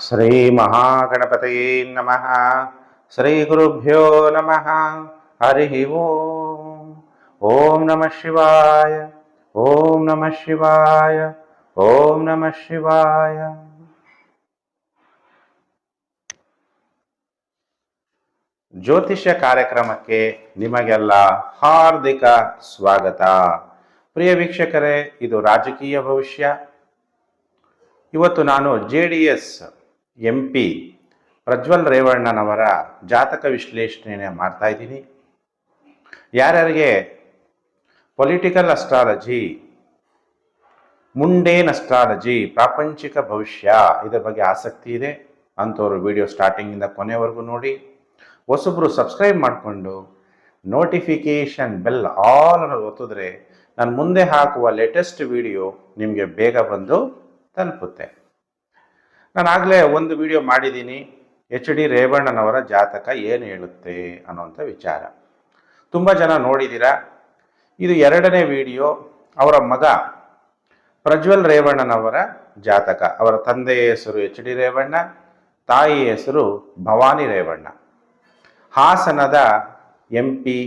ಶ್ರೀ ಮಹಾಗಣಪತಯೇ ನಮಃ. ಶ್ರೀ ಗುರುಭ್ಯೋ ನಮಃ. ಹರಿ ಓಂ. ಓಂ ನಮಃ ಶಿವಾಯ. ಓಂ ನಮಃ ಶಿವಾಯ. ಓಂ ನಮಃ ಶಿವಾಯ. ಜ್ಯೋತಿಷ್ಯ ಕಾರ್ಯಕ್ರಮಕ್ಕೆ ನಿಮಗೆಲ್ಲ ಹಾರ್ದಿಕ ಸ್ವಾಗತ. ಪ್ರಿಯ ವೀಕ್ಷಕರೇ, ಇದು ರಾಜಕೀಯ ಭವಿಷ್ಯ. ಇವತ್ತು ನಾನು J D S M P Prajwal ರೇವಣ್ಣನವರ ಜಾತಕ ವಿಶ್ಲೇಷಣೆ ಮಾಡ್ತಾ ಇದ್ದೀನಿ. ಯಾರ್ಯಾರಿಗೆ ಪೊಲಿಟಿಕಲ್ ಅಸ್ಟ್ರಾಲಜಿ ಮುಂಡೇನ್ ಅಸ್ಟ್ರಾಲಜಿ ಪ್ರಾಪಂಚಿಕ ಭವಿಷ್ಯ ಇದರ ಬಗ್ಗೆ ಆಸಕ್ತಿ ಇದೆ ಅಂಥವ್ರು ವಿಡಿಯೋ ಸ್ಟಾರ್ಟಿಂಗಿಂದ ಕೊನೆವರೆಗೂ ನೋಡಿ. ಹೊಸಬ್ರು ಸಬ್ಸ್ಕ್ರೈಬ್ ಮಾಡಿಕೊಂಡು ನೋಟಿಫಿಕೇಷನ್ ಬೆಲ್ ಆಲ್ ಅನ್ನೋದು ಒತ್ತಿದ್ರೆ ನಾನು ಮುಂದೆ ಹಾಕುವ ಲೇಟೆಸ್ಟ್ ವಿಡಿಯೋ ನಿಮಗೆ ಬೇಗ ಬಂದು ತಲುಪುತ್ತೆ. ನಾನು ಆಗಲೇ ಒಂದು ವಿಡಿಯೋ ಮಾಡಿದ್ದೀನಿ. ಎಚ್ ಡಿ ರೇವಣ್ಣನವರ ಜಾತಕ ಏನು ಹೇಳುತ್ತೆ ಅನ್ನೋಂಥ ವಿಚಾರ. ತುಂಬ ಜನ ನೋಡಿದ್ದೀರಾ? ಇದು ಎರಡನೇ ವಿಡಿಯೋ. ಅವರ ಮಗ ಪ್ರಜ್ವಲ್ ರೇವಣ್ಣನವರ ಜಾತಕ. ಅವರ ತಂದೆಯ ಹೆಸರು ಎಚ್ ಡಿ ರೇವಣ್ಣ ತಾಯಿಯ ಹೆಸರು ಭವಾನಿ ರೇವಣ್ಣ. ಹಾಸನದ ಎಂ ಪಿ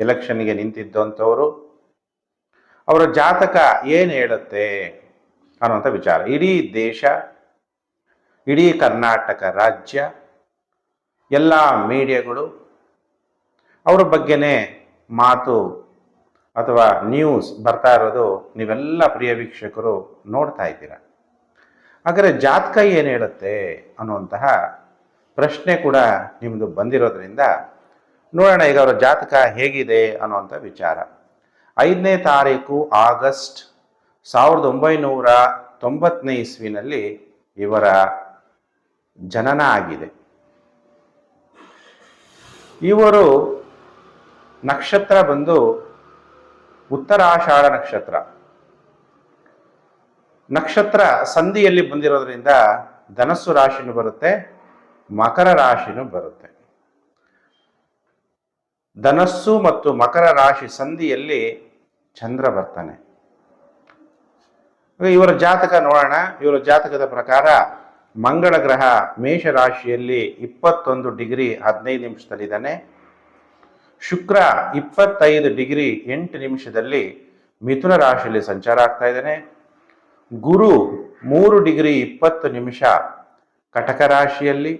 ಎಲೆಕ್ಷನ್ಗೆ ನಿಂತಿದ್ದಂಥವರು. ಅವರ ಜಾತಕ ಏನು ಹೇಳುತ್ತೆ ಅನ್ನೋಂಥ ವಿಚಾರ. ಇಡೀ ದೇಶ ಇಡೀ ಕರ್ನಾಟಕ ರಾಜ್ಯ, ಎಲ್ಲ ಮೀಡಿಯಾಗಳು ಅವ್ರ ಬಗ್ಗೆನೇ ಮಾತು ಅಥವಾ ನ್ಯೂಸ್ ಬರ್ತಾ ಇರೋದು ನೀವೆಲ್ಲ ಪ್ರಿಯ ವೀಕ್ಷಕರು ನೋಡ್ತಾ ಇದ್ದೀರ. ಹಾಗಾದರೆ ಜಾತಕ ಏನು ಹೇಳುತ್ತೆ ಅನ್ನುವಂತಹ ಪ್ರಶ್ನೆ ಕೂಡ ನಿಮ್ಮದು ಬಂದಿರೋದ್ರಿಂದ ನೋಡೋಣ ಈಗ ಅವರ ಜಾತಕ ಹೇಗಿದೆ ಅನ್ನುವಂಥ ವಿಚಾರ. ಐದನೇ ತಾರೀಕು ಆಗಸ್ಟ್ ಸಾವಿರದ ಒಂಬೈನೂರ ತೊಂಬತ್ತನೇ ಇಸ್ವಿನಲ್ಲಿ ಇವರ ಜನನ ಆಗಿದೆ. ಇವರು ನಕ್ಷತ್ರ ಬಂದು ಉತ್ತರಾಷಾಢ ನಕ್ಷತ್ರ. ನಕ್ಷತ್ರ ಸಂಧಿಯಲ್ಲಿ ಬಂದಿರೋದ್ರಿಂದ ಧನಸ್ಸು ರಾಶಿನೂ ಬರುತ್ತೆ, ಮಕರ ರಾಶಿನೂ ಬರುತ್ತೆ. ಧನಸ್ಸು ಮತ್ತು ಮಕರ ರಾಶಿ ಸಂಧಿಯಲ್ಲಿ ಚಂದ್ರ ಬರ್ತಾನೆ. ಇವರ ಜಾತಕ ನೋಡೋಣ. ಇವರ ಜಾತಕದ ಪ್ರಕಾರ ಮಂಗಳ ಗ್ರಹ ಮೇಷ ರಾಶಿಯಲ್ಲಿ ಇಪ್ಪತ್ತೊಂದು ಡಿಗ್ರಿ ಹದಿನೈದು ನಿಮಿಷದಲ್ಲಿದ್ದಾನೆ. ಶುಕ್ರ ಇಪ್ಪತ್ತೈದು ಡಿಗ್ರಿ ಎಂಟು ನಿಮಿಷದಲ್ಲಿ ಮಿಥುನ ರಾಶಿಯಲ್ಲಿ ಸಂಚಾರ ಆಗ್ತಾ ಇದ್ದಾನೆ. ಗುರು ಮೂರು ಡಿಗ್ರಿ ಇಪ್ಪತ್ತು ನಿಮಿಷ ಕಟಕ ರಾಶಿಯಲ್ಲಿ,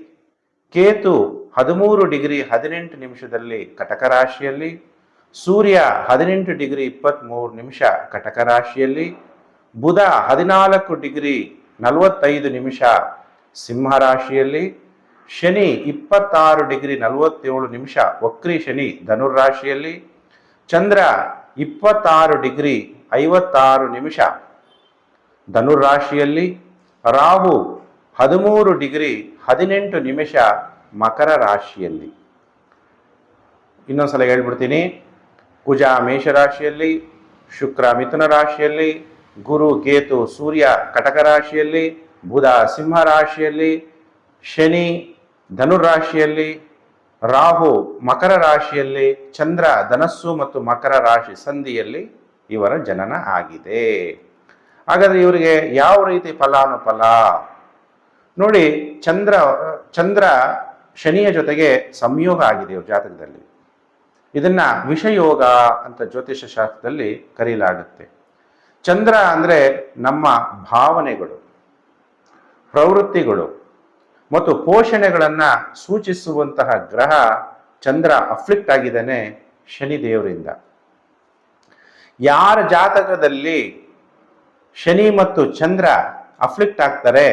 ಕೇತು ಹದಿಮೂರು ಡಿಗ್ರಿ ಹದಿನೆಂಟು ನಿಮಿಷದಲ್ಲಿ ಕಟಕ ರಾಶಿಯಲ್ಲಿ, ಸೂರ್ಯ ಹದಿನೆಂಟು ಡಿಗ್ರಿ ಇಪ್ಪತ್ತ್ಮೂರು ನಿಮಿಷ ಕಟಕ ರಾಶಿಯಲ್ಲಿ, ಬುಧ ಹದಿನಾಲ್ಕು ಡಿಗ್ರಿ ನಲವತ್ತೈದು ನಿಮಿಷ ಸಿಂಹ ರಾಶಿಯಲ್ಲಿ ಶನಿ ಇಪ್ಪತ್ತಾರು ಡಿಗ್ರಿ ನಲವತ್ತೇಳು ನಿಮಿಷ, ವಕ್ರಿ ಶನಿ ಧನುರಾಶಿಯಲ್ಲಿ ಚಂದ್ರ ಇಪ್ಪತ್ತಾರು ಡಿಗ್ರಿ ಐವತ್ತಾರು ನಿಮಿಷ ಧನುರಾಶಿಯಲ್ಲಿ ರಾಹು ಹದಿಮೂರು ಡಿಗ್ರಿ ಹದಿನೆಂಟು ನಿಮಿಷ ಮಕರ ರಾಶಿಯಲ್ಲಿ. ಇನ್ನೊಂದ್ಸಲ ಹೇಳ್ಬಿಡ್ತೀನಿ. ಕುಜ ಮೇಷರಾಶಿಯಲ್ಲಿ ಶುಕ್ರ ಮಿಥುನ ರಾಶಿಯಲ್ಲಿ, ಗುರು ಕೇತು ಸೂರ್ಯ ಕಟಕ ರಾಶಿಯಲ್ಲಿ ಬುಧ ಸಿಂಹ ರಾಶಿಯಲ್ಲಿ, ಶನಿ ಧನುರಾಶಿಯಲ್ಲಿ ರಾಹು ಮಕರ ರಾಶಿಯಲ್ಲಿ, ಚಂದ್ರ ಧನಸ್ಸು ಮತ್ತು ಮಕರ ರಾಶಿ ಸಂಧಿಯಲ್ಲಿ ಇವರ ಜನನ ಆಗಿದೆ. ಹಾಗಾದರೆ ಇವರಿಗೆ ಯಾವ ರೀತಿ ಫಲಾನುಫಲ? ನೋಡಿ, ಚಂದ್ರ ಚಂದ್ರ ಶನಿಯ ಜೊತೆಗೆ ಸಂಯೋಗ ಆಗಿದೆ ಇವ್ರ ಜಾತಕದಲ್ಲಿ. ಇದನ್ನ ವಿಷಯೋಗ ಅಂತ ಜ್ಯೋತಿಷ ಶಾಸ್ತ್ರದಲ್ಲಿ ಕರೆಯಲಾಗುತ್ತೆ ಚಂದ್ರ ಅಂದರೆ ನಮ್ಮ ಭಾವನೆಗಳು. ಪ್ರವೃತ್ತಿಗಳು ಮತ್ತು ಪೋಷಣೆಗಳನ್ನು ಸೂಚಿಸುವಂತಹ ಗ್ರಹ ಚಂದ್ರ ಅಫ್ಲಿಕ್ಟ್ ಆಗಿದ್ದಾನೆ ಶನಿ ದೇವರಿಂದ. ಯಾರ ಜಾತಕದಲ್ಲಿ ಶನಿ ಮತ್ತು ಚಂದ್ರ ಅಫ್ಲಿಕ್ಟ್ ಆಗ್ತಾರೆ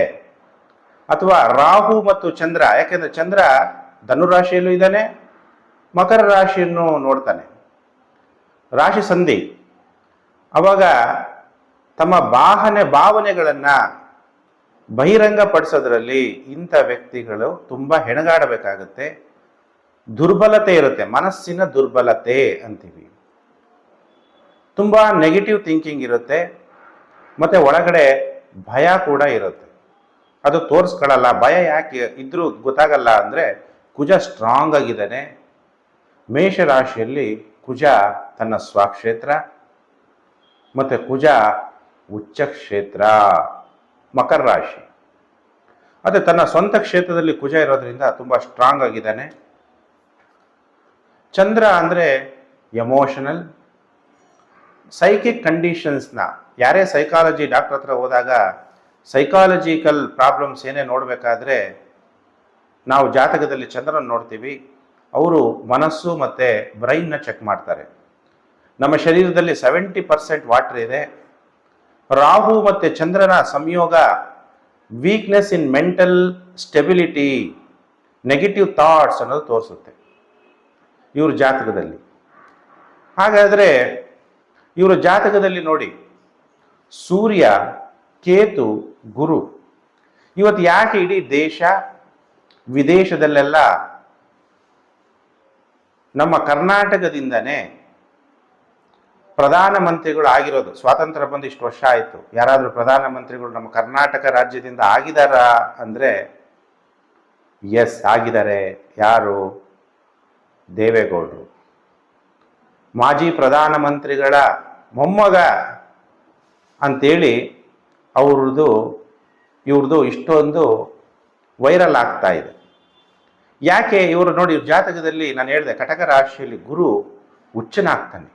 ಅಥವಾ ರಾಹು ಮತ್ತು ಚಂದ್ರ, ಯಾಕೆಂದ್ರೆ ಚಂದ್ರ ಧನುರಾಶಿಯಲ್ಲೂ ಇದ್ದಾನೆ, ಮಕರ ರಾಶಿಯನ್ನು ನೋಡ್ತಾನೆ. ರಾಶಿ ಸಂಧಿ ಅವಾಗ ತಮ್ಮ ಬಾಹನೆ ಭಾವನೆಗಳನ್ನು ಬಹಿರಂಗಪಡಿಸೋದ್ರಲ್ಲಿ ಇಂಥ ವ್ಯಕ್ತಿಗಳು ತುಂಬ ಹೆಣಗಾಡಬೇಕಾಗತ್ತೆ. ದುರ್ಬಲತೆ ಇರುತ್ತೆ, ಮನಸ್ಸಿನ ದುರ್ಬಲತೆ ಅಂತೀವಿ. ತುಂಬ ನೆಗೆಟಿವ್ ಥಿಂಕಿಂಗ್ ಇರುತ್ತೆ, ಮತ್ತು ಒಳಗಡೆ ಭಯ ಕೂಡ ಇರುತ್ತೆ. ಅದು ತೋರಿಸ್ಕೊಳ್ಳಲ್ಲ ಭಯ ಯಾಕೆ ಇದ್ರೂ ಗೊತ್ತಾಗಲ್ಲ ಅಂದರೆ ಕುಜ ಸ್ಟ್ರಾಂಗ್ ಆಗಿದ್ದಾನೆ. ಮೇಷರಾಶಿಯಲ್ಲಿ ಕುಜ ತನ್ನ ಸ್ವಕ್ಷೇತ್ರ ಮತ್ತು ಕುಜ ಉಚ್ಚ ಕ್ಷೇತ್ರ ಮಕರ ರಾಶಿ. ಅದೇ ತನ್ನ ಸ್ವಂತ ಕ್ಷೇತ್ರದಲ್ಲಿ ಕುಜ ಇರೋದ್ರಿಂದ ತುಂಬ ಸ್ಟ್ರಾಂಗ್ ಆಗಿದ್ದಾನೆ. ಚಂದ್ರ ಅಂದರೆ ಎಮೋಷನಲ್ ಸೈಕಿಕ್ ಕಂಡೀಷನ್ಸ್ನ ಯಾರೇ ಸೈಕಾಲಜಿ ಡಾಕ್ಟರ್ ಹತ್ರ ಹೋದಾಗ ಸೈಕಾಲಜಿಕಲ್ ಪ್ರಾಬ್ಲಮ್ಸ್ ಏನೇ ನೋಡಬೇಕಾದ್ರೆ ನಾವು ಜಾತಕದಲ್ಲಿ ಚಂದ್ರನ ನೋಡ್ತೀವಿ. ಅವರು ಮನಸ್ಸು ಮತ್ತು ಬ್ರೈನ್ನ ಚೆಕ್ ಮಾಡ್ತಾರೆ. ನಮ್ಮ ಶರೀರದಲ್ಲಿ ಸೆವೆಂಟಿ ಪರ್ಸೆಂಟ್ ವಾಟರ್ ಇದೆ. ರಾಹು ಮತ್ತು ಚಂದ್ರನ ಸಂಯೋಗ weakness in mental stability negative thoughts ಅನ್ನೋದು ತೋರಿಸುತ್ತೆ ಇವ್ರ ಜಾತಕದಲ್ಲಿ. ಹಾಗಾದರೆ ಇವರ ಜಾತಕದಲ್ಲಿ ನೋಡಿ, ಸೂರ್ಯ, ಕೇತು, ಗುರು. ಇವತ್ತು ಯಾಕೆ ಇಡೀ ದೇಶ ವಿದೇಶದಲ್ಲೆಲ್ಲ ನಮ್ಮ ಕರ್ನಾಟಕದಿಂದನೇ ಪ್ರಧಾನಮಂತ್ರಿಗಳು ಆಗಿರೋದು ಸ್ವಾತಂತ್ರ್ಯ ಬಂದು ಇಷ್ಟು ವರ್ಷ ಆಯಿತು. ಯಾರಾದರೂ ಪ್ರಧಾನಮಂತ್ರಿಗಳು ನಮ್ಮ ಕರ್ನಾಟಕ ರಾಜ್ಯದಿಂದ ಆಗಿದಾರಾ ಅಂದರೆ, ಎಸ್, ಆಗಿದ್ದಾರೆ. ಯಾರು? ದೇವೇಗೌಡರು. ಮಾಜಿ ಪ್ರಧಾನಮಂತ್ರಿಗಳ ಮೊಮ್ಮಗ ಅಂತೇಳಿ ಅವ್ರದ್ದು, ಇವ್ರದ್ದು ಇಷ್ಟೊಂದು ವೈರಲ್ ಆಗ್ತಾ ಇದೆ. ಯಾಕೆ? ಇವರು ನೋಡಿ, ಜಾತಕದಲ್ಲಿ ನಾನು ಹೇಳಿದೆ, ಕಟಕ ರಾಶಿಯಲ್ಲಿ ಗುರು ಉಚ್ಚನಾಗ್ತಾನೆ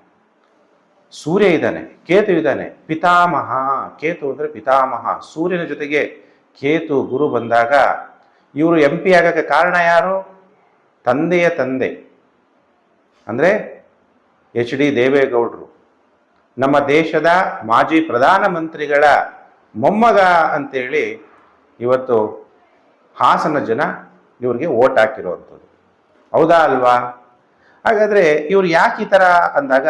ಸೂರ್ಯ ಇದ್ದಾನೆ, ಕೇತು ಇದ್ದಾನೆ, ಪಿತಾಮಹ, ಕೇತು ಅಂದರೆ ಪಿತಾಮಹ. ಸೂರ್ಯನ ಜೊತೆಗೆ ಕೇತು, ಗುರು ಬಂದಾಗ ಇವರು ಎಂ ಪಿ ಆಗಕ್ಕೆ ಕಾರಣ ಯಾರು? ತಂದೆಯ ತಂದೆ. ಅಂದರೆ ಎಚ್ ಡಿ ದೇವೇಗೌಡರು. ನಮ್ಮ ದೇಶದ ಮಾಜಿ ಪ್ರಧಾನಮಂತ್ರಿಗಳ ಮೊಮ್ಮಗ ಅಂತೇಳಿ ಇವತ್ತು ಹಾಸನ ಜನ ಇವರಿಗೆ ಓಟ್ ಹಾಕಿರುವಂಥದ್ದು ಹೌದಾ ಅಲ್ವಾ? ಹಾಗಾದರೆ ಇವ್ರು ಯಾಕೆ ಈ ಥರ ಅಂದಾಗ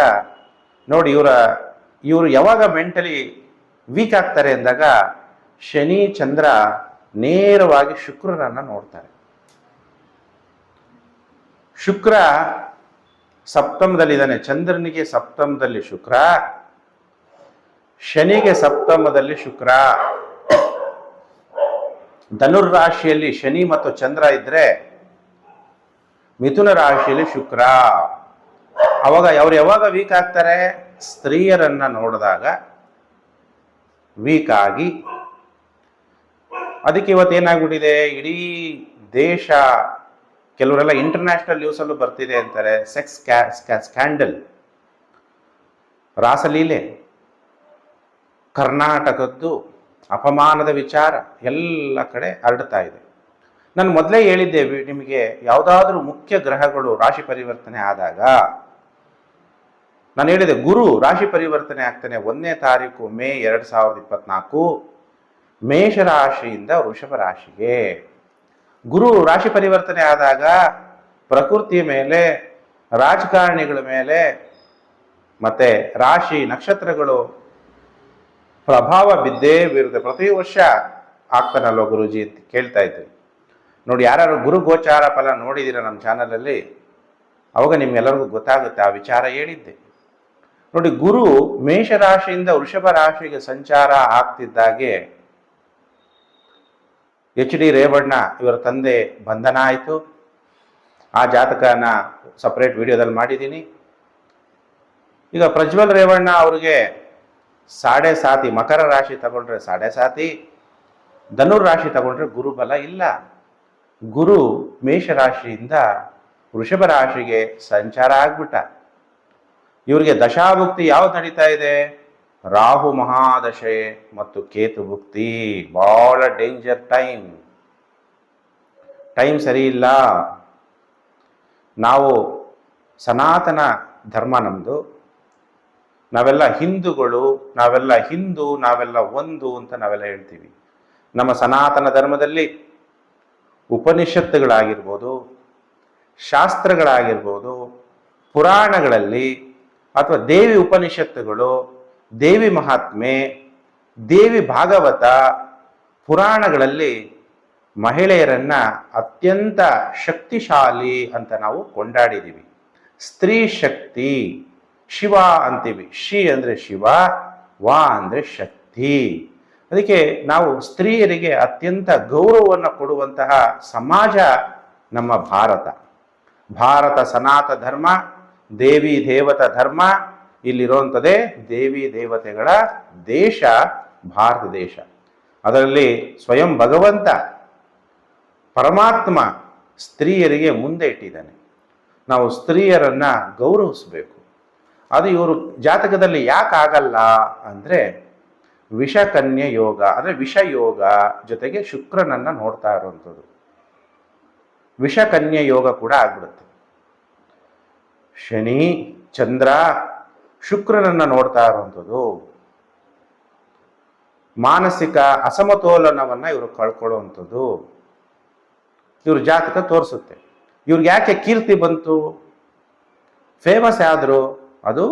ನೋಡಿ, ಇವರ, ಇವರು ಯಾವಾಗ ಮೆಂಟಲಿ ವೀಕ್ ಆಗ್ತಾರೆ ಅಂದಾಗ ಶನಿ, ಚಂದ್ರ ನೇರವಾಗಿ ಶುಕ್ರರನ್ನ ನೋಡ್ತಾರೆ. ಶುಕ್ರ ಸಪ್ತಮದಲ್ಲಿದ್ದಾನೆ. ಚಂದ್ರನಿಗೆ ಸಪ್ತಮದಲ್ಲಿ ಶುಕ್ರ, ಶನಿಗೆ ಸಪ್ತಮದಲ್ಲಿ ಶುಕ್ರ. ಧನುರ್ ರಾಶಿಯಲ್ಲಿ ಶನಿ ಮತ್ತು ಚಂದ್ರ ಇದ್ರೆ ಮಿಥುನ ರಾಶಿಯಲ್ಲಿ ಶುಕ್ರ. ಅವಾಗ ಅವ್ರು ಯಾವಾಗ ವೀಕ್ ಆಗ್ತಾರೆ? ಸ್ತ್ರೀಯರನ್ನ ನೋಡಿದಾಗ ವೀಕ್ ಆಗಿ ಅದಕ್ಕೆ ಇವತ್ತು ಏನಾಗ್ಬಿಟ್ಟಿದೆ? ಇಡೀ ದೇಶ ಕೆಲವರೆಲ್ಲ ಇಂಟರ್ನ್ಯಾಷನಲ್ ನ್ಯೂಸಲ್ಲೂ ಬರ್ತಿದೆ ಅಂತಾರೆ. ಸೆಕ್ಸ್ ಸ್ಕ್ಯಾಂಡಲ್ ರಾಸಲೀಲೆ. ಕರ್ನಾಟಕದ್ದು ಅಪಮಾನದ ವಿಚಾರ ಎಲ್ಲ ಕಡೆ ಹರಡ್ತಾ ಇದೆ. ನಾನು ಮೊದಲೇ ಹೇಳಿದ್ದೆ ನಿಮಗೆ ಯಾವುದಾದ್ರೂ ಮುಖ್ಯ ಗ್ರಹಗಳು ರಾಶಿ ಪರಿವರ್ತನೆ ಆದಾಗ ನಾನು ಹೇಳಿದೆ, ಗುರು ರಾಶಿ ಪರಿವರ್ತನೆ ಆಗ್ತಾನೆ ಒಂದನೇ ತಾರೀಕು ಮೇ ಎರಡು ಸಾವಿರದ ಇಪ್ಪತ್ನಾಲ್ಕು ಮೇಷ ರಾಶಿಯಿಂದ ವೃಷಭ ರಾಶಿಗೆ. ಗುರು ರಾಶಿ ಪರಿವರ್ತನೆ ಆದಾಗ ಪ್ರಕೃತಿಯ ಮೇಲೆ, ರಾಜಕಾರಣಿಗಳ ಮೇಲೆ, ಮತ್ತೆ ರಾಶಿ ನಕ್ಷತ್ರಗಳು ಪ್ರಭಾವ ಬಿದ್ದೇ ಬೀರುತ್ತೆ. ಪ್ರತಿ ವರ್ಷ ಆಗ್ತಾನಲ್ವ ಗುರುಜಿ ಅಂತ ಕೇಳ್ತಾ ಇದ್ವಿ ನೋಡಿ ಯಾರು ಗುರು ಗೋಚಾರ ಫಲ ನೋಡಿದ್ದೀರಾ ನಮ್ಮ ಚಾನಲಲ್ಲಿ ಅವಾಗ ನಿಮ್ಗೆಲ್ಲರಿಗೂ ಗೊತ್ತಾಗುತ್ತೆ, ಆ ವಿಚಾರ ಹೇಳಿದ್ದೆ. ನೋಡಿ, ಗುರು ಮೇಷ ರಾಶಿಯಿಂದ ವೃಷಭ ರಾಶಿಗೆ ಸಂಚಾರ ಆಗ್ತಿದ್ದಾಗೆ ಎಚ್ ಡಿ ರೇವಣ್ಣ ಇವರ ತಂದೆ ಬಂಧನ ಆಯಿತು. ಆ ಜಾತಕನ ಸಪ್ರೇಟ್ ವಿಡಿಯೋದಲ್ಲಿ ಮಾಡಿದ್ದೀನಿ. ಈಗ ಪ್ರಜ್ವಲ್ ರೇವಣ್ಣ ಅವ್ರಿಗೆ ಸಾಡೆ ಸಾತಿ, ಮಕರ ರಾಶಿ ತಗೊಂಡ್ರೆ ಸಾಡೆ ಸಾತಿ, ಧನುರ್ ರಾಶಿ ತಗೊಂಡ್ರೆ ಗುರುಬಲ ಇಲ್ಲ. ಗುರು ಮೇಷ ರಾಶಿಯಿಂದ ವೃಷಭ ರಾಶಿಗೆ ಸಂಚಾರ ಆಗ್ಬಿಟ್ಟ. ಇವರಿಗೆ ದಶಾಭುಕ್ತಿ ಯಾವ್ದು ನಡೀತಾ ಇದೆ? ರಾಹು ಮಹಾದಶೆ ಮತ್ತು ಕೇತು ಭುಕ್ತಿ. ಬಹಳ ಡೇಂಜರ್ ಟೈಮ್ ಟೈಮ್ ಸರಿ ಇಲ್ಲ. ನಾವು ಸನಾತನ ಧರ್ಮ ನಮ್ಮದು ನಾವೆಲ್ಲ ಹಿಂದೂಗಳು, ನಾವೆಲ್ಲ ಹಿಂದೂ, ನಾವೆಲ್ಲ ಒಂದು ಅಂತ ನಾವೆಲ್ಲ ಹೇಳ್ತೀವಿ. ನಮ್ಮ ಸನಾತನ ಧರ್ಮದಲ್ಲಿ ಉಪನಿಷತ್ತುಗಳಾಗಿರ್ಬೋದು, ಶಾಸ್ತ್ರಗಳಾಗಿರ್ಬೋದು, ಪುರಾಣಗಳಲ್ಲಿ ಅಥವಾ ದೇವಿ ಉಪನಿಷತ್ತುಗಳು, ದೇವಿ ಮಹಾತ್ಮೆ, ದೇವಿ ಭಾಗವತ ಪುರಾಣಗಳಲ್ಲಿ ಮಹಿಳೆಯರನ್ನ ಅತ್ಯಂತ ಶಕ್ತಿಶಾಲಿ ಅಂತ ನಾವು ಕೊಂಡಾಡಿದ್ದೀವಿ ಸ್ತ್ರೀ ಶಕ್ತಿ, ಶಿವ ಅಂತೀವಿ. ಶಿ ಅಂದರೆ ಶಿವ, ವಾ ಅಂದರೆ ಶಕ್ತಿ. ಅದಕ್ಕೆ ನಾವು ಸ್ತ್ರೀಯರಿಗೆ ಅತ್ಯಂತ ಗೌರವವನ್ನು ಕೊಡುವಂತಹ ಸಮಾಜ ನಮ್ಮ ಭಾರತ. ಭಾರತ ಸನಾತ ಧರ್ಮ ದೇವಿ ದೇವತ ಧರ್ಮ ಇಲ್ಲಿರುವಂಥದ್ದೇ ದೇವಿ ದೇವತೆಗಳ ದೇಶ, ಭಾರತ ದೇಶ. ಅದರಲ್ಲಿ ಸ್ವಯಂ ಭಗವಂತ ಪರಮಾತ್ಮ ಸ್ತ್ರೀಯರಿಗೆ ಮುಂದೆ ಇಟ್ಟಿದ್ದಾನೆ. ನಾವು ಸ್ತ್ರೀಯರನ್ನು ಗೌರವಿಸಬೇಕು. ಅದು ಇವರು ಜಾತಕದಲ್ಲಿ ಯಾಕೆ ಆಗಲ್ಲ ಅಂದರೆ ವಿಷಕನ್ಯ ಯೋಗ, ಅಂದರೆ ವಿಷಯೋಗ ಜೊತೆಗೆ ಶುಕ್ರನನ್ನು ನೋಡ್ತಾ ಇರುವಂಥದ್ದು. ವಿಷಕನ್ಯ ಯೋಗ ಕೂಡ ಆಗ್ಬಿಡುತ್ತೆ. ಶನಿ, ಚಂದ್ರ, ಶುಕ್ರನನ್ನು ನೋಡ್ತಾ ಇರುವಂಥದ್ದು. ಮಾನಸಿಕ ಅಸಮತೋಲನವನ್ನು ಇವರು ಕಳ್ಕೊಳ್ಳುವಂಥದ್ದು. ಇವ್ರ ಜಾತಕ ತೋರಿಸುತ್ತೆ. ಇವ್ರಿಗೆ ಯಾಕೆ ಕೀರ್ತಿ ಬಂತು? ಫೇಮಸ್ ಆದರೂ ಅದು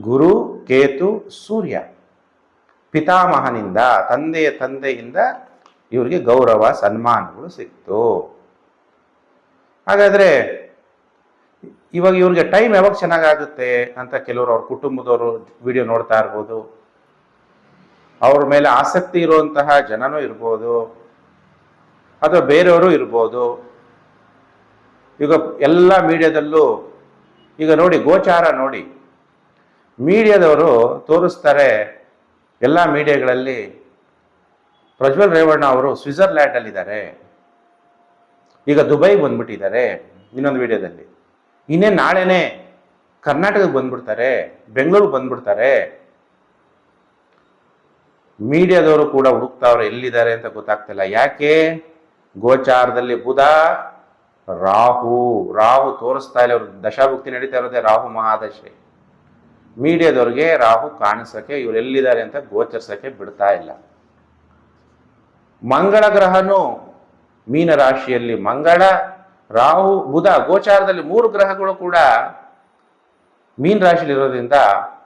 ಗುರು, ಕೇತು, ಸೂರ್ಯ. ಪಿತಾಮಹನಿಂದ, ತಂದೆಯ ತಂದೆಯಿಂದ ಇವರಿಗೆ ಗೌರವ, ಸನ್ಮಾನಗಳು ಸಿಕ್ತು. ಹಾಗಾದ್ರೆ ಇವಾಗ ಇವ್ರಿಗೆ ಟೈಮ್ ಯಾವಾಗ ಚೆನ್ನಾಗಾಗುತ್ತೆ ಅಂತ ಕೆಲವರು ಅವ್ರ ಕುಟುಂಬದವರು ವಿಡಿಯೋ ನೋಡ್ತಾ ಇರ್ಬೋದು. ಅವ್ರ ಮೇಲೆ ಆಸಕ್ತಿ ಇರುವಂತಹ ಜನನೂ ಇರ್ಬೋದು. ಅಥವಾ ಬೇರೆಯವರು ಇರ್ಬೋದು. ಈಗ ಎಲ್ಲ ಮೀಡಿಯಾದಲ್ಲೂ ಈಗ ನೋಡಿ ಗೋಚಾರ ನೋಡಿ ಮೀಡಿಯಾದವರು ತೋರಿಸ್ತಾರೆ ಎಲ್ಲ ಮೀಡಿಯಾಗಳಲ್ಲಿ ಪ್ರಜ್ವಲ್ ರೇವಣ್ಣ ಅವರು ಸ್ವಿಟ್ಜರ್ಲ್ಯಾಂಡಲ್ಲಿದ್ದಾರೆ. ಈಗ ದುಬೈಗೆ ಬಂದ್ಬಿಟ್ಟಿದ್ದಾರೆ ಇನ್ನೊಂದು ವಿಡಿಯೋದಲ್ಲಿ ಇನ್ನೇನು ನಾಳೆನೇ ಕರ್ನಾಟಕಕ್ಕೆ ಬಂದ್ಬಿಡ್ತಾರೆ, ಬೆಂಗಳೂರಿಗೆ ಬಂದ್ಬಿಡ್ತಾರೆ. ಮೀಡಿಯಾದವರು ಕೂಡ ಹುಡುಕ್ತಾವ್ರೆ, ಎಲ್ಲಿದ್ದಾರೆ ಅಂತ ಗೊತ್ತಾಗ್ತಿಲ್ಲ. ಯಾಕೆ? ಗೋಚಾರದಲ್ಲಿ ಬುಧ, ರಾಹು. ರಾಹು ತೋರಿಸ್ತಾ ಇಲ್ಲ ಅವ್ರ ದಶಾಭುಕ್ತಿ ನಡೀತಾ ಇರೋದೇ ರಾಹು ಮಹಾದಶೆ. ಮೀಡಿಯಾದವ್ರಿಗೆ ರಾಹು ಕಾಣಿಸಕ್ಕೆ, ಇವ್ರು ಎಲ್ಲಿದ್ದಾರೆ ಅಂತ ಗೋಚರಿಸಕ್ಕೆ ಬಿಡ್ತಾ ಇಲ್ಲ. ಮಂಗಳ ಗ್ರಹನು ಮೀನ ರಾಶಿಯಲ್ಲಿ ಮಂಗಳ ರಾಹು, ಬುಧ ಗೋಚಾರದಲ್ಲಿ ಮೂರು ಗ್ರಹಗಳು ಕೂಡ ಮೀನ್ ರಾಶಿಯಲ್ಲಿ ಇರೋದ್ರಿಂದ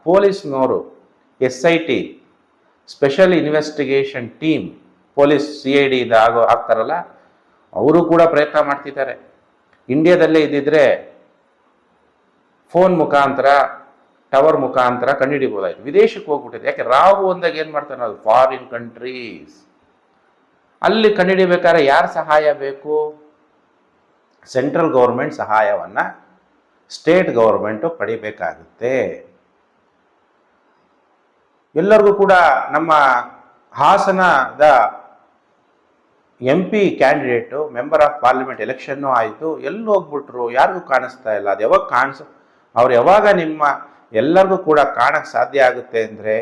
ಪೊಲೀಸ್ನವರು S I T, special investigation team, police, C I D ಆಗೋ ಆಗ್ತಾರಲ್ಲ, ಅವರು ಕೂಡ ಪ್ರಯತ್ನ ಮಾಡ್ತಿದ್ದಾರೆ. ಇಂಡಿಯಾದಲ್ಲೇ ಇದ್ದಿದ್ರೆ ಫೋನ್ ಮುಖಾಂತರ, ಟವರ್ ಮುಖಾಂತರ ಕಂಡುಹಿಡಿಬೋದಾಯ್ತು ವಿದೇಶಕ್ಕೆ ಹೋಗ್ಬಿಟ್ಟಿದೆ. ಯಾಕೆ? ರಾಹು ಅಂದಾಗ ಏನು ಮಾಡ್ತಾರೆ ಅದು ಫಾರಿನ್ ಕಂಟ್ರೀಸ್ ಅಲ್ಲಿ ಕಂಡುಹಿಡಿಬೇಕಾದ್ರೆ ಯಾರ ಸಹಾಯ ಬೇಕು? ಸೆಂಟ್ರಲ್ ಗೌರ್ಮೆಂಟ್ ಸಹಾಯವನ್ನು ಸ್ಟೇಟ್ ಗೌರ್ಮೆಂಟು ಪಡಿಬೇಕಾಗುತ್ತೆ. ಎಲ್ಲರಿಗೂ ಕೂಡ ನಮ್ಮ ಹಾಸನದ M P candidate member of parliament election ಆಯಿತು. ಎಲ್ಲಿ ಹೋಗ್ಬಿಟ್ರು? ಯಾರಿಗೂ ಕಾಣಿಸ್ತಾ ಇಲ್ಲ. ಅದು ಯಾವಾಗ ಕಾಣಿಸ್, ಅವ್ರು ಯಾವಾಗ ನಿಮ್ಮ ಎಲ್ಲರಿಗೂ ಕೂಡ ಕಾಣಕ್ಕೆ ಸಾಧ್ಯ ಆಗುತ್ತೆ ಅಂದರೆ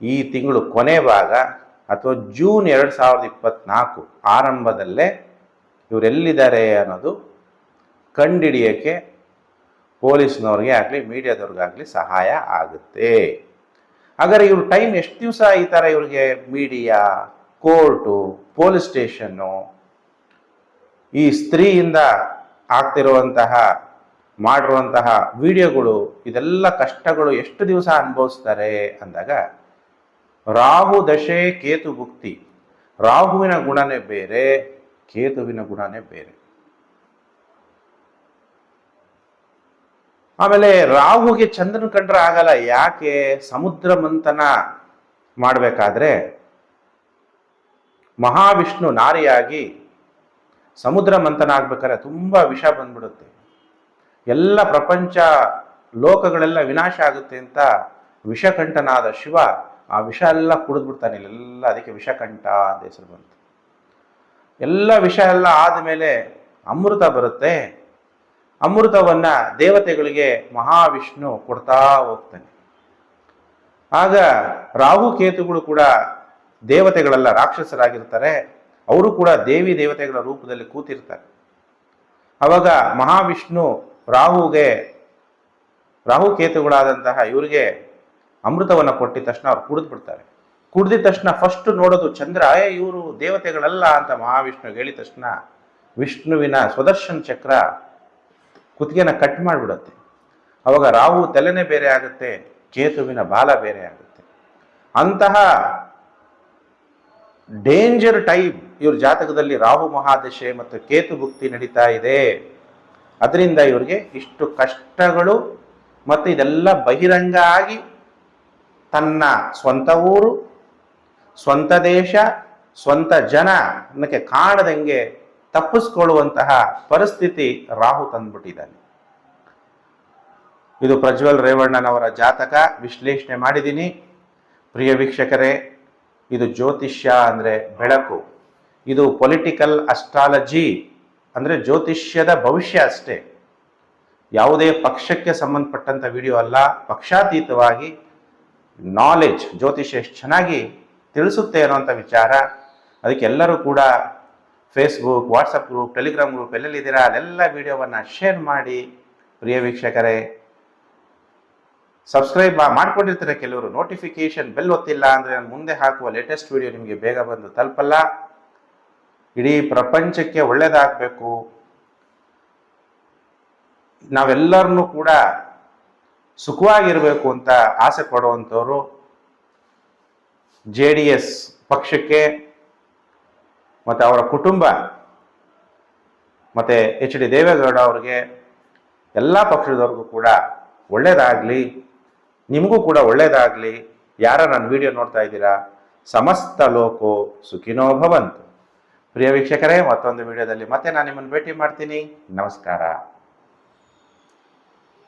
ಈ ತಿಂಗಳು ಕೊನೆ ಭಾಗ, ಅಥವಾ ಜೂನ್ ಎರಡು ಸಾವಿರದ ಇಪ್ಪತ್ತ್ನಾಲ್ಕು ಆರಂಭದಲ್ಲೇ ಇವರೆಲ್ಲಿದ್ದಾರೆ ಅನ್ನೋದು ಕಂಡಿಡಿಯೋಕ್ಕೆ ಪೊಲೀಸ್ನವ್ರಿಗೆ ಆಗಲಿ, ಮೀಡಿಯಾದವ್ರಿಗಾಗಲಿ ಸಹಾಯ ಆಗುತ್ತೆ. ಹಾಗಾದರೆ ಇವ್ರ ಟೈಮ್ ಎಷ್ಟು ದಿವಸ ಈ ಥರ ಇವ್ರಿಗೆ ಮೀಡಿಯಾ, ಕೋರ್ಟು, ಪೊಲೀಸ್ ಸ್ಟೇಷನ್ನು ಈ ಸ್ತ್ರೀಯಿಂದ ಆಗ್ತಿರುವಂತಹ, ಮಾಡಿರುವಂತಹ ವಿಡಿಯೋಗಳು, ಇದೆಲ್ಲ ಕಷ್ಟಗಳು ಎಷ್ಟು ದಿವಸ ಅನುಭವಿಸ್ತಾರೆ ಅಂದಾಗ, ರಾಹು ದಶೆ ಕೇತು ಭುಕ್ತಿ. ರಾಹುವಿನ ಗುಣನೇ ಬೇರೆ. ಕೇತುವಿನ ಗುಣನೇ ಬೇರೆ. ಆಮೇಲೆ ರಾಹುಗೆ ಚಂದ್ರನ ಕಂಡ್ರೆ ಆಗಲ್ಲ, ಯಾಕೆ? ಸಮುದ್ರ ಮಂಥನ ಮಾಡಬೇಕಾದ್ರೆ ಮಹಾವಿಷ್ಣು ನಾರಿಯಾಗಿ ಸಮುದ್ರ ಮಂಥನ ಆಗ್ಬೇಕಾದ್ರೆ ತುಂಬ ವಿಷ ಬಂದ್ಬಿಡುತ್ತೆ. ಎಲ್ಲ ಪ್ರಪಂಚ ಲೋಕಗಳೆಲ್ಲ ವಿನಾಶ ಆಗುತ್ತೆ ಅಂತ ವಿಷಕಂಠನಾದ ಶಿವ ಆ ವಿಷ ಎಲ್ಲ ಕುಡಿದ್ಬಿಡ್ತಾನೆ, ಇಲ್ಲೆಲ್ಲ ಅದಕ್ಕೆ ವಿಷಕಂಠ ಅಂತ ಹೆಸರು ಬಂತು. ಎಲ್ಲ ವಿಷ ಎಲ್ಲ ಆದಮೇಲೆ ಅಮೃತ ಬರುತ್ತೆ. ಅಮೃತವನ್ನ ದೇವತೆಗಳಿಗೆ ಮಹಾವಿಷ್ಣು ಕೊಡ್ತಾ ಹೋಗ್ತಾನೆ. ಆಗ ರಾಹು ಕೇತುಗಳು ಕೂಡ ದೇವತೆಗಳೆಲ್ಲ ರಾಕ್ಷಸರಾಗಿರ್ತಾರೆ. ಅವರು ಕೂಡ ದೇವಿ ದೇವತೆಗಳ ರೂಪದಲ್ಲಿ ಕೂತಿರ್ತಾರೆ. ಅವಾಗ ಮಹಾವಿಷ್ಣು ರಾಹುಗೆ ರಾಹುಕೇತುಗಳಾದಂತಹ ಇವರಿಗೆ ಅಮೃತವನ್ನು ಕೊಟ್ಟಿದ ತಕ್ಷಣ ಅವ್ರು ಕುಡಿದು ಬಿಡ್ತಾರೆ ಕುಡ್ದಿದ ತಕ್ಷಣ ಫಸ್ಟ್ ನೋಡೋದು ಚಂದ್ರ, ಏ, ಇವರು ದೇವತೆಗಳಲ್ಲ ಅಂತ ಮಹಾವಿಷ್ಣು ಹೇಳಿದ ತಕ್ಷಣ ವಿಷ್ಣುವಿನ ಸ್ವದರ್ಶನ ಚಕ್ರ ಕುತ್ತಿಗೆನ ಕಟ್ ಮಾಡಿಬಿಡುತ್ತೆ. ಅವಾಗ ರಾಹು ತಲೆನೇ ಬೇರೆ ಆಗುತ್ತೆ ಕೇತುವಿನ ಬಾಲ ಬೇರೆ ಆಗುತ್ತೆ. ಅಂತಹ ಡೇಂಜರ್ ಟೈಮ್ ಇವ್ರ ಜಾತಕದಲ್ಲಿ ರಾಹು ಮಹಾದಶೆ ಮತ್ತು ಕೇತು ಭುಕ್ತಿ ನಡೀತಾ ಇದೆ. ಅದರಿಂದ ಇವ್ರಿಗೆ ಇಷ್ಟು ಕಷ್ಟಗಳು ಮತ್ತು ಇದೆಲ್ಲ ಬಹಿರಂಗ ಆಗಿ ತನ್ನ ಸ್ವಂತ ಊರು ಸ್ವಂತ ದೇಶ, ಸ್ವಂತ ಜನ ಅನ್ನಕ್ಕೆ ಕಾಣದಂಗೆ ತಪ್ಪಿಸ್ಕೊಳ್ಳುವಂತಹ ಪರಿಸ್ಥಿತಿ ರಾಹು ತಂದ್ಬಿಟ್ಟಿದ್ದಾನೆ. ಇದು ಪ್ರಜ್ವಲ್ ರೇವಣ್ಣನವರ ಜಾತಕ, ವಿಶ್ಲೇಷಣೆ ಮಾಡಿದ್ದೀನಿ. ಪ್ರಿಯ ವೀಕ್ಷಕರೇ, ಇದು ಜ್ಯೋತಿಷ್ಯ ಅಂದರೆ ಬೆಳಕು. ಇದು ಪೊಲಿಟಿಕಲ್ ಅಸ್ಟ್ರಾಲಜಿ ಅಂದರೆ ಜ್ಯೋತಿಷ್ಯದ ಭವಿಷ್ಯ ಅಷ್ಟೇ. ಯಾವುದೇ ಪಕ್ಷಕ್ಕೆ ಸಂಬಂಧಪಟ್ಟಂಥ ವಿಡಿಯೋ ಅಲ್ಲ. ಪಕ್ಷಾತೀತವಾಗಿ ನಾಲೆಜ್ ಜ್ಯೋತಿಷ್ಯ ಎಷ್ಟು ಚೆನ್ನಾಗಿ ತಿಳಿಸುತ್ತೆ ಅನ್ನೋಂಥ ವಿಚಾರ, ಅದಕ್ಕೆ ಎಲ್ಲರೂ ಕೂಡ Facebook WhatsApp group Telegram group ಎಲ್ಲೆಲ್ಲಿದ್ದೀರಾ ಅದೆಲ್ಲ ವಿಡಿಯೋವನ್ನು ಶೇರ್ ಮಾಡಿ. ಪ್ರಿಯ ವೀಕ್ಷಕರೇ ಸಬ್ಸ್ಕ್ರೈಬ್ ಮಾಡ್ಕೊಂಡಿರ್ತಾರೆ ಕೆಲವರು? ನೋಟಿಫಿಕೇಶನ್ ಬೆಲ್ ಒತ್ತಿಲ್ಲ ಅಂದರೆ ನಾನು ಮುಂದೆ ಹಾಕುವ ಲೇಟೆಸ್ಟ್ ವಿಡಿಯೋ ನಿಮಗೆ ಬೇಗ ಬಂದು ತಲುಪಲ್ಲ. ಇಡೀ ಪ್ರಪಂಚಕ್ಕೆ ಒಳ್ಳೆಯದಾಗಬೇಕು ನಾವೆಲ್ಲರನ್ನೂ ಕೂಡ ಸುಖವಾಗಿರಬೇಕು ಅಂತ ಆಸೆ ಪಡುವಂಥವ್ರು ಜೆ ಡಿ ಎಸ್ ಪಕ್ಷಕ್ಕೆ ಮತ್ತು ಅವರ ಕುಟುಂಬ, ಮತ್ತು ಎಚ್ ಡಿ ದೇವೇಗೌಡ ಅವರಿಗೆ ಎಲ್ಲ ಪಕ್ಷದವ್ರಿಗೂ ಕೂಡ ಒಳ್ಳೆಯದಾಗಲಿ ನಿಮಗೂ ಕೂಡ ಒಳ್ಳೆಯದಾಗಲಿ ಯಾರ ನನ್ನ ವಿಡಿಯೋ ನೋಡ್ತಾ ಇದ್ದೀರಾ? ಸಮಸ್ತ ಲೋಕೋ ಸುಖಿನೋ ಭವಂತು. ಪ್ರಿಯ ವೀಕ್ಷಕರೇ, ಮತ್ತೊಂದು ವಿಡಿಯೋದಲ್ಲಿ ಮತ್ತೆ ನಾನು ನಿಮ್ಮನ್ನು ಭೇಟಿ ಮಾಡ್ತೀನಿ. ನಮಸ್ಕಾರ.